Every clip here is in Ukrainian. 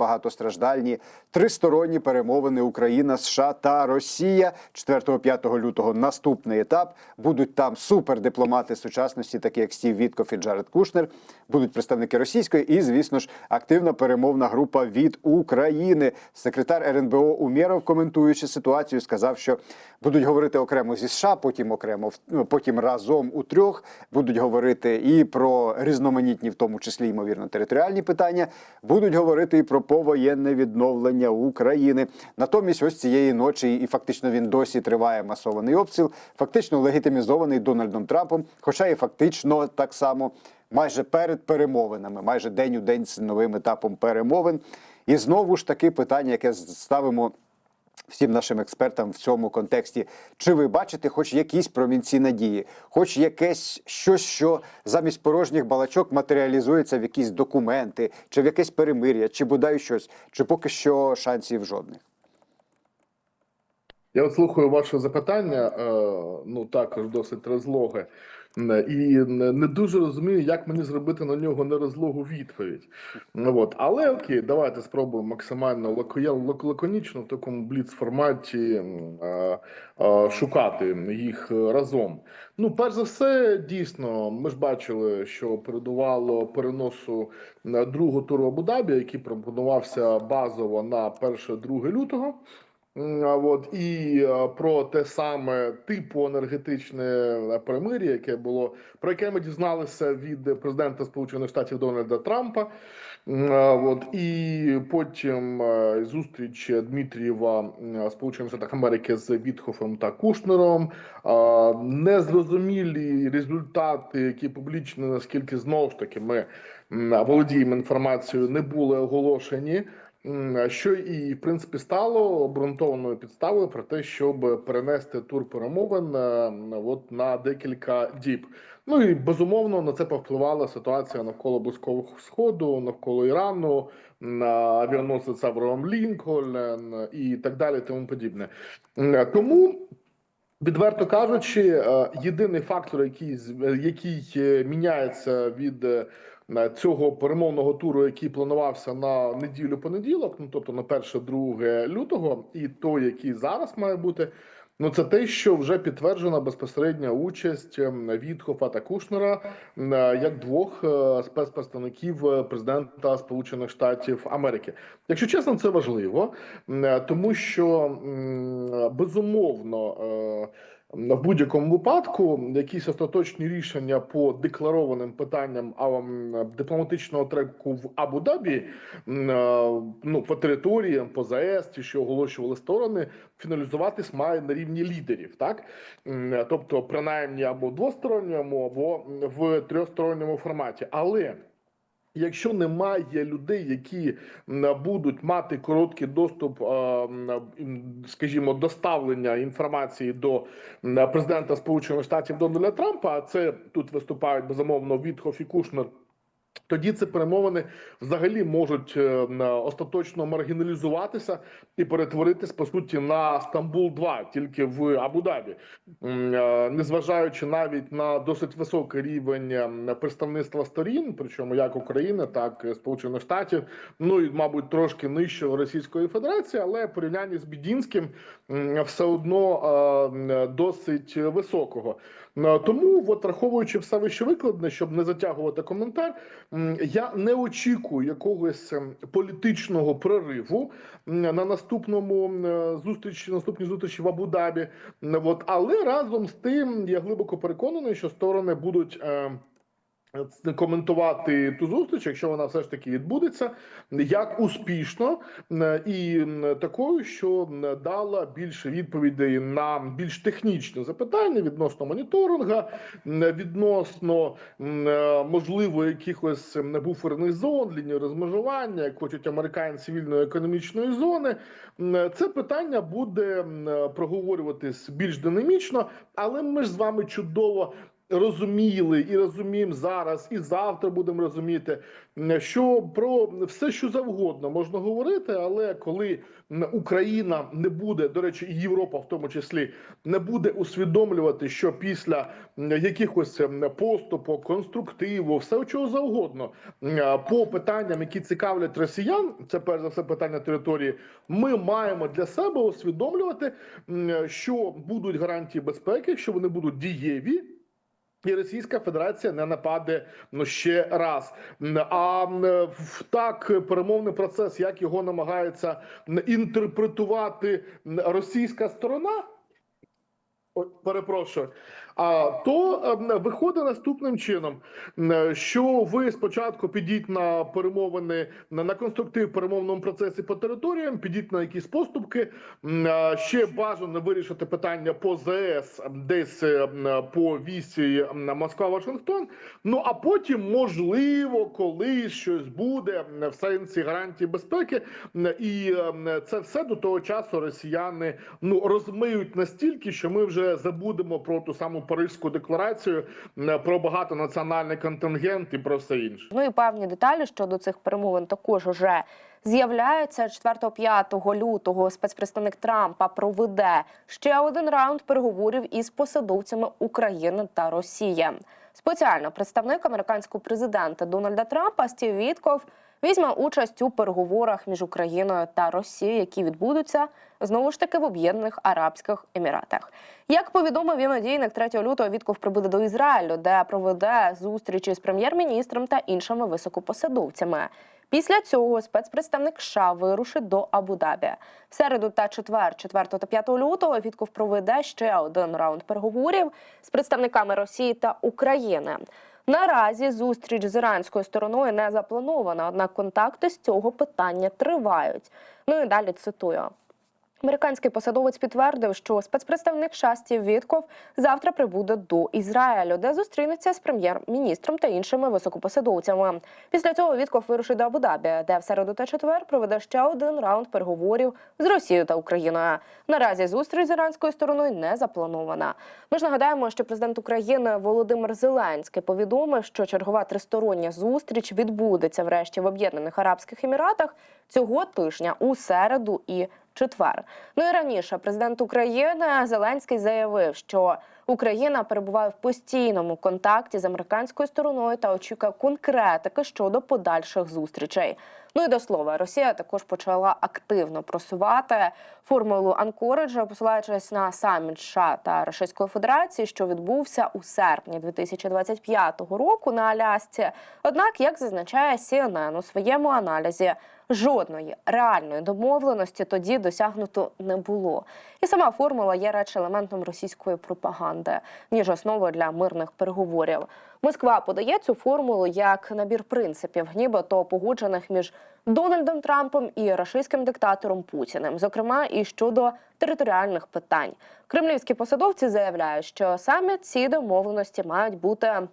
багатостраждальні тристоронні перемовини Україна, США та Росія 4-5 лютого. Наступний етап будуть там супердипломати сучасності, такі як Стів Віткоф і Джаред Кушнер. Будуть представники російської і, звісно ж, активна перемовна група від України. Секретар РНБО Умєров, коментуючи ситуацію, сказав, що будуть говорити окремо зі США, потім окремо ну, потім разом у трьох будуть говорити і про різноманітні, в тому числі ймовірно, територіальні питання. Будуть говорити і про повоєнне відновлення України. Натомість, ось цієї ночі, і фактично він досі триває масований обстріл, фактично легітимізований Дональдом Трампом, хоча і фактично так само майже перед перемовинами, майже день у день з новим етапом перемовин. І знову ж таки питання, яке ставимо всім нашим експертам в цьому контексті. Чи ви бачите хоч якісь промінці надії, хоч якесь щось, що замість порожніх балачок матеріалізується в якісь документи, чи в якесь перемир'я, чи бодай щось, чи поки що шансів жодних? Я от слухаю ваше запитання, е, ну також досить розлоге, і не дуже розумію, як мені зробити на нього нерозлогу відповідь. От. Але окей, давайте спробуємо максимально лаконічно в такому бліц-форматі е, е, шукати їх разом. Ну, перш за все, дійсно, ми ж бачили, що передувало переносу другого туру Абу-Дабі, який пропонувався базово на 1-2 лютого. От і про те саме типу енергетичне е, перемир'я, яке було про яке ми дізналися від президента Сполучених Штатів Дональда Трампа. От і потім е, зустріч Дмитрієва Сполучених Штатах Америки з Вітхофом та Кушнером. Незрозумілі результати, які публічні, наскільки знову ж таки ми володіємо інформацією, не були оголошені. Що і в принципі стало обґрунтованою підставою про те, щоб перенести тур перемовин е, от на декілька діб. Ну і безумовно на це повпливала ситуація навколо близького сходу, навколо Ірану, на авіаносець Авраам Лінкольн і так далі, тому подібне. Тому. Відверто кажучи, е, єдиний фактор, який який е, міняється від е, цього перемовного туру, який планувався на неділю понеділок, ну тобто на 1-2 лютого, і той, який зараз має бути. Ну, це те, що вже підтверджена безпосередня участь ем, Вітхофа та Кушнера е, як двох е, спецпредставників е, президента Сполучених Штатів Америки. Якщо чесно, це важливо, е, тому що безумовно. В будь-якому випадку якісь остаточні рішення по декларованим питанням дипломатичного треку в Абу-Дабі е, ну по територіям, по ЗАЕС, ті, що оголошували сторони, фіналізуватись має на рівні лідерів, так тобто, принаймні або в двосторонньому, або в трьохсторонньому форматі, але. Якщо немає людей, які будуть мати короткий доступ, скажімо, доставлення інформації до президента Сполучених Штатів Дональда Трампа, а це тут виступають безумовно Вітхоф і Кушнер. Тоді ці перемовини взагалі можуть е, остаточно маргіналізуватися і перетворитись по суті на Стамбул 2 тільки в Абу-Дабі, е, незважаючи навіть на досить високий рівень е, представництва сторін, причому як України, так і Сполучених Штатів, ну і мабуть трошки нижче Російської Федерації, але в порівнянні з Бідінським все одно досить високого. Е, Тому, от враховуючи все вище викладне, щоб не затягувати коментар, я не очікую якогось ем, політичного прориву на наступному е, зустрічі, наступній зустрічі в Абу-Дабі. От, але разом з тим я глибоко переконаний, що сторони будуть. Е, Коментувати ту зустріч, якщо вона все ж таки відбудеться, як успішно і такою, що дала більше відповідей на більш технічні запитання відносно моніторинга, відносно е, можливо якихось м, буферних зон, лінії розмежування, як хочуть американці вільної економічної зони. Це питання буде проговорюватись більш динамічно, але ми ж з вами чудово розуміли і розуміємо зараз, і завтра будемо розуміти, що про все, що завгодно можна говорити, але коли Україна не буде, до речі, і Європа в тому числі не буде усвідомлювати, що після якихось поступок, конструктиву, все чого завгодно по питанням, які цікавлять росіян, це перш за все питання території. Ми маємо для себе усвідомлювати, що будуть гарантії безпеки, що вони будуть дієві. І Російська Федерація не нападе ну ще раз. А так перемовний процес, як його намагається інтерпретувати російська сторона. Перепрошую. То ем, виходить наступним чином, що ви спочатку підіть на перемовини на, конструктив перемовному процесі по територіям, підіть на якісь поступки. Ще бажано вирішити питання по ЗС десь ем, по вісі ем, Москва-Вашингтон. Ну а потім, можливо, колись щось буде в сенсі гарантії безпеки. І це все до того часу росіяни ну розмиють настільки, що ми вже забудемо про ту саму Паризьку декларацію, про багатонаціональний контингент і про все інше. Ну і певні деталі щодо цих перемовин також уже з'являються 4-5 лютого. Спецпредставник Трампа проведе ще один раунд переговорів із посадовцями України та Росії. Спеціально представник американського президента Дональда Трампа Стів Вітков візьме участь у переговорах між Україною та Росією, які відбудуться знову ж таки в Об'єднаних Арабських Еміратах. Як повідомив і медійник 3 лютого, Вітков прибуде до Ізраїлю, де проведе зустрічі з прем'єр-міністром та іншими високопосадовцями. Після цього спецпредставник США вирушить до Абу-Дабі. В середу та четвер, 4 та 5 лютого, Вітков проведе ще один раунд переговорів з представниками Росії та України. Наразі зустріч з іранською стороною не запланована, однак контакти з цього питання тривають. Ну і далі цитую. Американський посадовець підтвердив, що спецпредставник США Стів Вітков завтра прибуде до Ізраїлю, де зустрінеться з прем'єр-міністром та іншими високопосадовцями. Після цього Вітков вирушить до Абу-Дабі, де в середу та четвер проведе ще один раунд переговорів з Росією та Україною. Наразі зустріч з іранською стороною не запланована. Ми ж нагадаємо, що президент України Володимир Зеленський повідомив, що чергова тристороння зустріч відбудеться врешті в Об'єднаних Арабських Еміратах цього тижня у середу і четвер. Ну і раніше президент України Зеленський заявив, що Україна перебуває в постійному контакті з американською стороною та очікує конкретики щодо подальших зустрічей. Ну і до слова, Росія також почала активно просувати формулу Анкориджа, посилаючись на саміт США та Російської Федерації, що відбувся у серпні 2025 року на Алясці. Однак, як зазначає CNN у своєму аналізі, жодної реальної домовленості тоді досягнуто не було. І сама формула є радше елементом російської пропаганди, ніж основою для мирних переговорів. Москва подає цю формулу як набір принципів, нібито погоджених між Дональдом Трампом і рашистським диктатором Путіним, зокрема і щодо територіальних питань. Кремлівські посадовці заявляють, що саме ці домовленості мають бути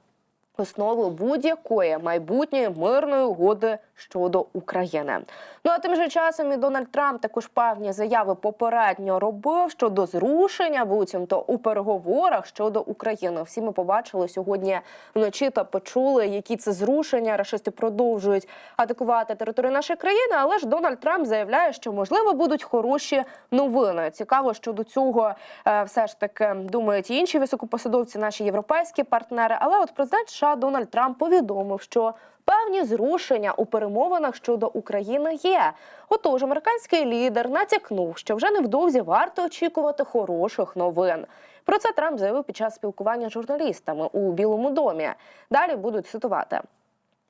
основою будь-якої майбутньої мирної угоди щодо України. Ну а тим же часом і Дональд Трамп також певні заяви попередньо робив щодо зрушення, буцімто у переговорах щодо України. Всі ми побачили сьогодні вночі та почули, які це зрушення. Рашисти продовжують атакувати територію нашої країни. Але ж Дональд Трамп заявляє, що можливо будуть хороші новини. Цікаво, що до цього е, все ж таки думають і інші високопосадовці, наші європейські партнери. Але от президент США Дональд Трамп повідомив, що Певні зрушення у перемовинах щодо України є. Отож, американський лідер натякнув, що вже невдовзі варто очікувати хороших новин. Про це Трамп заявив під час спілкування з журналістами у Білому домі. Далі будуть цитувати.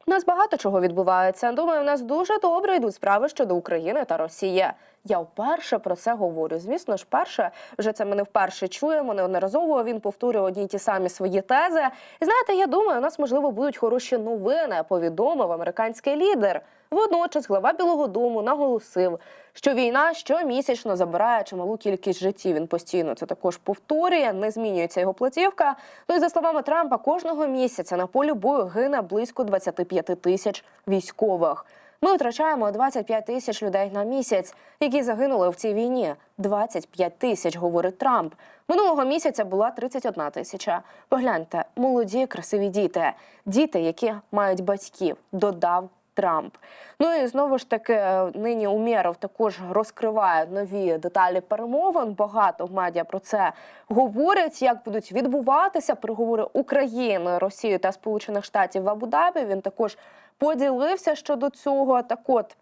У нас багато чого відбувається. Думаю, у нас дуже добре йдуть справи щодо України та Росії. Я вперше про це говорю. Звісно ж, перше вже це ми не вперше чуємо. Неодноразово він повторює одні й ті самі свої тези. І знаєте, я думаю, у нас можливо будуть хороші новини. Повідомив американський лідер. Водночас глава Білого Дому наголосив, що війна щомісячно забирає чималу кількість життів. Він постійно це також повторює, не змінюється його платівка. Ну і за словами Трампа, кожного місяця на полі бою гине близько 25 тисяч військових. Ми втрачаємо 25 тисяч людей на місяць, які загинули в цій війні. 25 тисяч, говорить Трамп. Минулого місяця була 31 тисяча. Погляньте, молоді, красиві діти, діти, які мають батьків, додав Трамп. Ну і знову ж таки, е, нині Умєров також розкриває нові деталі перемовин. Багато в медіа про це говорять, як будуть відбуватися переговори України, Росії та Сполучених Штатів в Абу-Дабі. Він також поділився щодо цього. Так от.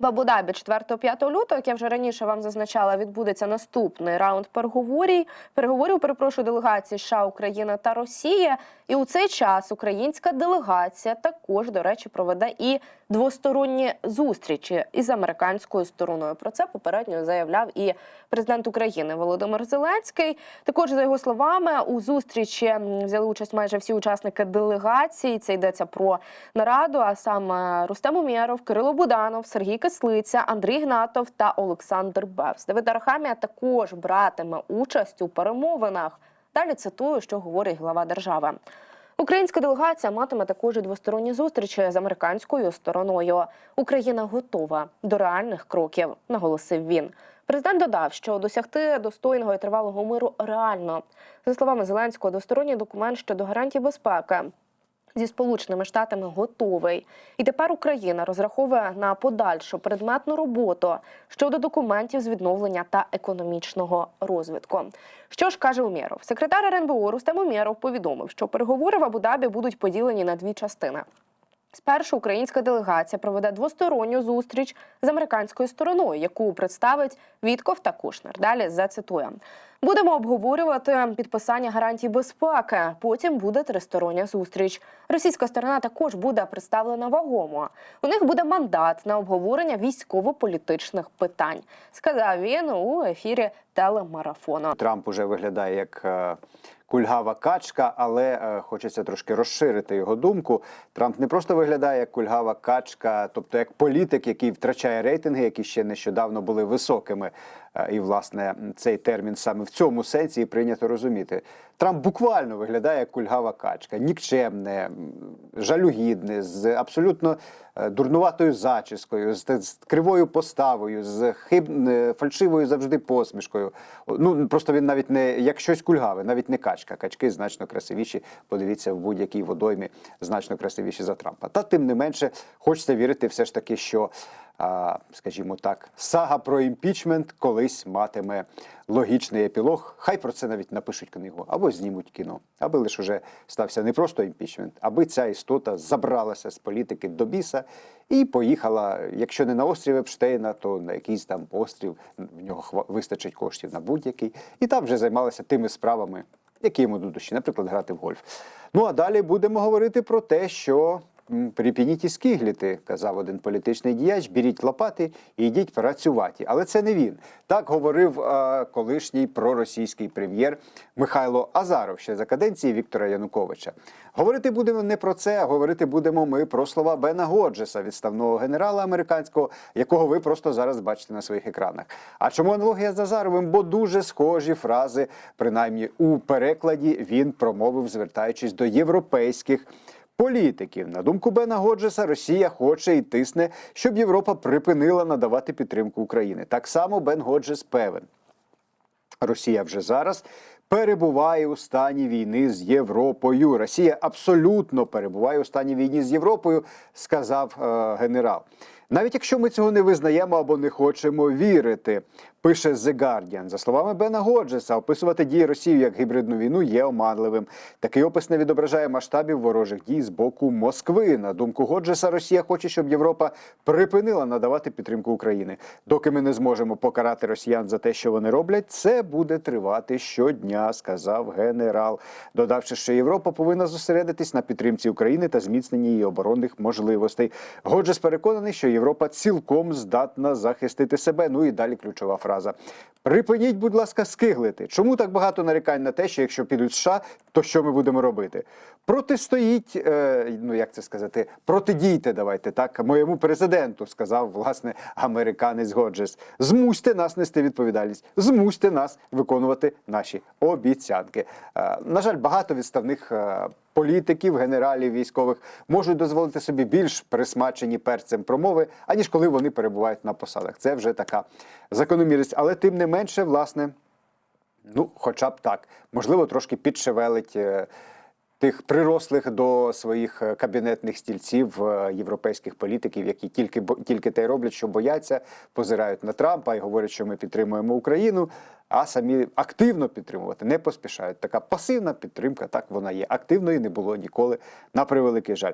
В Абу-Дабі 4-5 лютого, як я вже раніше вам зазначала, відбудеться наступний раунд переговорів. Переговорів перепрошую делегації США, Україна та Росія. І у цей час українська делегація також, до речі, проведе і двосторонні зустрічі із американською стороною. Про це попередньо заявляв і президент України Володимир Зеленський. Також за його словами, у зустрічі взяли участь майже всі учасники делегації. Це йдеться про нараду, а саме Рустем Умєров, Кирило Буданов, Сергій Кислиця, Андрій Гнатов та Олександр Бевс. Давид Арахамія також братиме участь у перемовинах. Далі цитую, що говорить глава держави. Українська делегація матиме також і двосторонні зустрічі з американською стороною. Україна готова до реальних кроків, наголосив він. Президент додав, що досягти достойного і тривалого миру реально. За словами Зеленського, двосторонній документ щодо гарантій безпеки зі сполученими штатами готовий, і тепер Україна розраховує на подальшу предметну роботу щодо документів з відновлення та економічного розвитку. Що ж каже Умєров? Секретар РНБО Рустем Умєров повідомив, що переговори в Абу-Дабі будуть поділені на дві частини. Спершу українська делегація проведе двосторонню зустріч з американською стороною, яку представить Вітков та Кушнер. Далі зацитую. Будемо обговорювати підписання гарантій безпеки. Потім буде тристороння зустріч. Російська сторона також буде представлена вагомо. У них буде мандат на обговорення військово-політичних питань, сказав він у ефірі телемарафону. Трамп уже виглядає як е, кульгава качка, але е, хочеться трошки розширити його думку. Трамп не просто виглядає як кульгава качка, тобто як політик, який втрачає рейтинги, які ще нещодавно були високими. Е, І, власне, цей термін саме в цьому сенсі прийнято розуміти. Трамп буквально виглядає як кульгава качка, нікчемне, жалюгідне, з абсолютно е, дурнуватою зачіскою, з, з кривою поставою, з хиб... е, фальшивою завжди посмішкою. Ну просто він навіть не як щось кульгаве, навіть не качка. Качки значно красивіші. Подивіться в будь-якій водоймі, значно красивіші за Трампа. Та тим не менше, хочеться вірити, все ж таки, що. Скажімо так, сага про імпічмент колись матиме логічний епілог. Хай про це навіть напишуть книгу або знімуть кіно, аби лише уже стався не просто імпічмент, аби ця істота забралася з політики до біса і поїхала, якщо не на острів Епштейна, то на якийсь там острів. В нього вистачить коштів на будь-який, і там вже займалася тими справами, які йому до душі, наприклад, грати в гольф. Ну а далі будемо говорити про те, що. М, Припініть і скигліти, казав один політичний діяч, беріть лопати і йдіть працювати. Але це не він. Так говорив е, колишній проросійський прем'єр Михайло Азаров ще за каденції Віктора Януковича. Говорити будемо не про це, а говорити будемо ми про слова Бена Годжеса, відставного генерала американського, якого ви просто зараз бачите на своїх екранах. А чому аналогія з Азаровим? Бо дуже схожі фрази, принаймні у перекладі, він промовив, звертаючись до європейських. Політиків на думку Бена Годжеса, Росія хоче і тисне, щоб Європа припинила надавати підтримку Україні. Так само Бен Годжес певен. Росія вже зараз перебуває у стані війни з Європою. Росія абсолютно перебуває у стані війни з Європою, сказав е, генерал. Навіть якщо ми цього не визнаємо або не хочемо вірити, пише The Guardian. За словами Бена Годжеса, описувати дії Росії як гібридну війну є оманливим. Такий опис не відображає масштабів ворожих дій з боку Москви. На думку Годжеса, Росія хоче, щоб Європа припинила надавати підтримку України. Доки ми не зможемо покарати росіян за те, що вони роблять, це буде тривати щодня, сказав генерал, додавши, що Європа повинна зосередитись на підтримці України та зміцненні її оборонних можливостей. Годжес переконаний, що Європа цілком здатна захистити себе. Ну і далі ключова фраза: Припиніть, будь ласка, скиглити. Чому так багато нарікань на те, що якщо підуть США, то що ми будемо робити? Протистоїть, е, ну як це сказати, протидійте, давайте так, моєму президенту, сказав власне американець Годжес. Змусьте нас нести відповідальність, змусьте нас виконувати наші обіцянки. Е, на жаль, багато відставних. е, Політиків, генералів, військових можуть дозволити собі більш присмачені перцем промови, аніж коли вони перебувають на посадах. Це вже така закономірність. Але тим не менше, власне, ну, хоча б так, можливо, трошки підшевелить е, тих прирослих до своїх е, кабінетних стільців е, європейських політиків, які тільки тільки те й роблять, що бояться, позирають на Трампа і говорять, що ми підтримуємо Україну, а самі активно підтримувати не поспішають. Така пасивна підтримка, так вона є. Активної не було ніколи, на превеликий жаль.